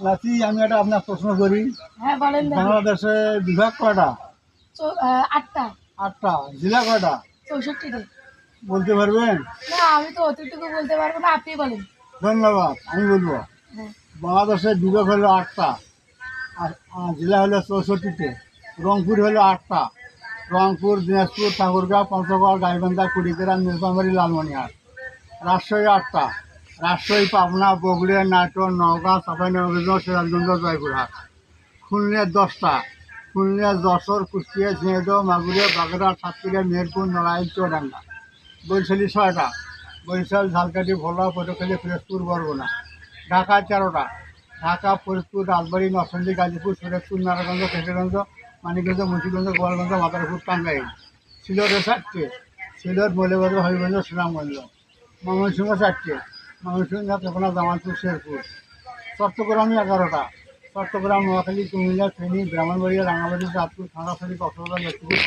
লাচি আমি একটা আপনার প্রশ্ন করি। হ্যাঁ বলেন বাংলাদেশে বিভাগ কয়টা? আটটা। আটটা। জেলা কয়টা? চৌষট্টিতে। বলতে পারবেন? না আমি তো অতটুকু বলতে পারব না আপনি বলেন। ধন্যবাদ আমি বলব। হ্যাঁ। বাংলাদেশের বিভাগ হলো আটটা আর জেলা হলো চৌষট্টিতে রংপুর হলো আটটা। রংপুর দিনাজপুর ঠাকুরগাঁও পঞ্চগড় গাইবান্ধা কুড়িগ্রাম নীলফামারী লালমনিহাট রাজশাহী আটটা। রাজশাহী পাবনা বগুড়িয়া নাটোর নওগাঁ চাঁপাইনবাবগঞ্জ সিরাজগঞ্জ, জয়পুরহাট। খুলনা দশটা। খুলনা যশোর, কুষ্টিয়া, ঝিনাইদহ, মাগুরিয়া বাগড়া সাতক্ষীরা মেহেরপুর নড়াইল চৌডাঙ্গা বরিশালী ছয়টা। বরিশাল, ঝালকাঠি, ভোলা পটুখালী ফিরোজপুর, বরগুনা। ঢাকা তেরোটা। ঢাকা ফরিদপুর রাজবাড়ী, নরসিংদী, গাজীপুর সুরেশপুর নারায়ণগঞ্জ কেশগঞ্জ মানিকগঞ্জ, মুন্সিগঞ্জ, গোয়ালগঞ্জ, মাদারীপুর, টাঙ্গাইল। সিলেটে চারটে। সিলেট মৌলবাদী হরিগঞ্জ সুনামগঞ্জ ময়মনসিংহ চারটে। ময়মনসিংহ চকনা জামালপুর, শেরপুর। চট্টগ্রামে এগারোটা। চট্টগ্রাম, নোয়াখালী, কুমিল্লা, ফেনী, ব্রাহ্মণবাড়িয়া রাঙামাটি চাঁদপুর খানাখালী কক্সবাজার লক্ষ্মীপুর